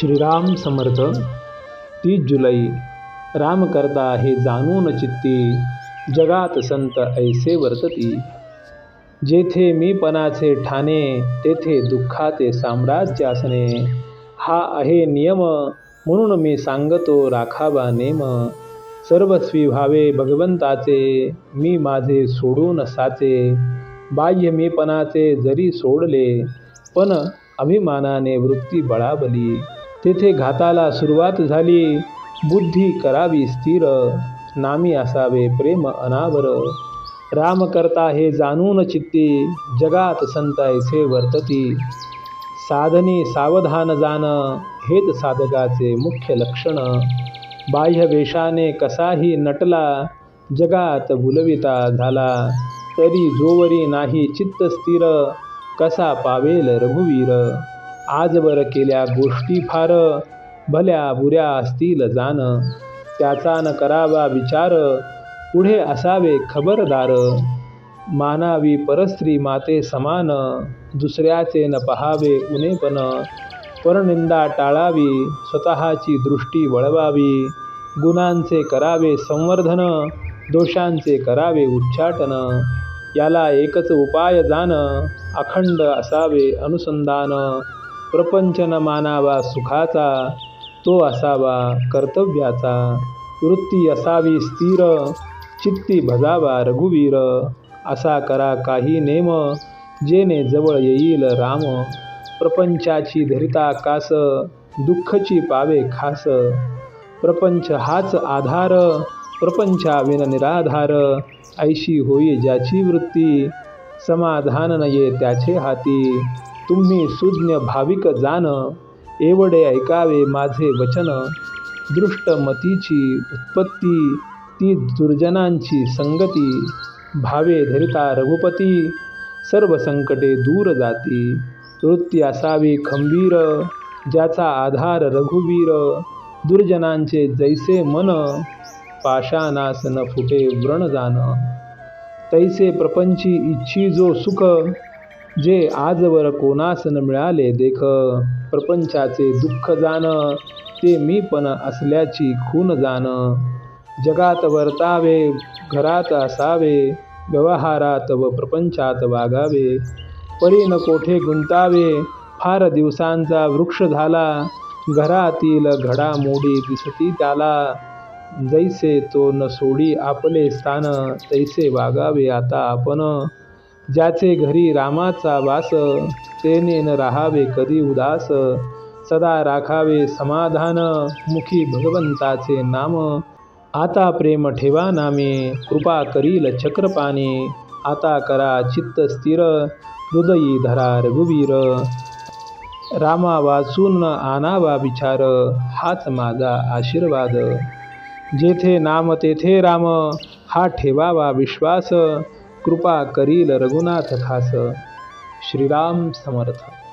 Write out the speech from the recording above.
श्रीराम समर्थ. तीस जुलै. राम करता हे जाणून चित्ती. जगात संत ऐसे वर्तती. जेथे मीपणाचे ठाणे तेथे दुःखाचे साम्राज्य असणे. हा आहे नियम म्हणून मी सांगतो राखावा नेम. सर्वस्वी व्हावे भगवंताचे मी माझे सोडून साचे. बाह्य मीपणाचे जरी सोडले पण अभिमानाने वृत्ती बळाबली तेथे घाताला सुरुवात झाली. बुद्धी करावी स्थिर. नामी असावे प्रेम अनावर. राम करता हे जाणून चित्ती. जगात संत ऐसे वर्तती. साधनी सावधान जाण हेच साधकाचे मुख्य लक्षण. बाह्य वेशाने कसाही नटला जगात बुलविता झाला. तरी जोवरी नाही चित्त स्थिर कसा पावेल रघुवीर? आजवर केल्या गोष्टी फार. भल्या बुऱ्या असतील जाण. त्याचा न करावा विचार. पुढे असावे खबरदार. मानावी परस्त्री माते समान. दुसऱ्याचे न पहावे उनेपण परनिंदा टाळावी स्वतःची दृष्टी वळवावी. गुणांचे करावे संवर्धन. दोषांचे करावे उच्चाटन. याला एकच उपाय जाण. अखंड असावे अनुसंधान. प्रपंच न मानावा सुखाचा तो असावा कर्तव्याचा. वृत्ती असावी स्थिर चित्ती भजावा रघुवीर. असा करा काही नेम जेने जवळ येईल राम. प्रपंचाची धरिता कास दुःखची पावे खास. प्रपंच हाच आधार प्रपंचाविन निराधार. ऐशी होई ज्याची वृत्ती समाधान नये त्याचे हाती. तुम्ही सुज्ञ भाविक जाण एवढे ऐकावे माझे वचन. दृष्टमतीची उत्पत्ती ती दुर्जनांची संगती. भावे धरिता रघुपती सर्व संकटे दूर जाती. वृत्ती असावी खंबीर ज्याचा आधार रघुवीर. दुर्जनांचे जैसे मन पाषाणासन फुटे व्रण जाण तैसे प्रपंची इच्छी जो सुख जे आजवर कोणास न मिळाले देख प्रपंचाचे दुःख जाण ते मी पण असल्याची खून जाण. जगात वर्तावे घरात असावे व्यवहारात व प्रपंचात वागावे. परी न कोठे गुंतावे फार दिवसांचा वृक्ष झाला. घरातील घडामोडी दिसती त्याला. जैसे तो न सोडी आपले स्थान तैसे वागावे आता आपण. ज्याचे घरी रामाचा वास तेने न राहावे कधी उदास. सदा राखावे समाधान मुखी भगवंताचे नाम. आता प्रेम ठेवा नामे कृपा करील चक्रपाने. आता करा चित्त स्थिर हृदयी धरा रघुवीर रामा वाचून आणावा विचार हाच माझा आशीर्वाद. जेथे नाम तेथे राम हा ठेवावा विश्वास. कृपा करील रघुनाथ खास श्रीराम समर्थ.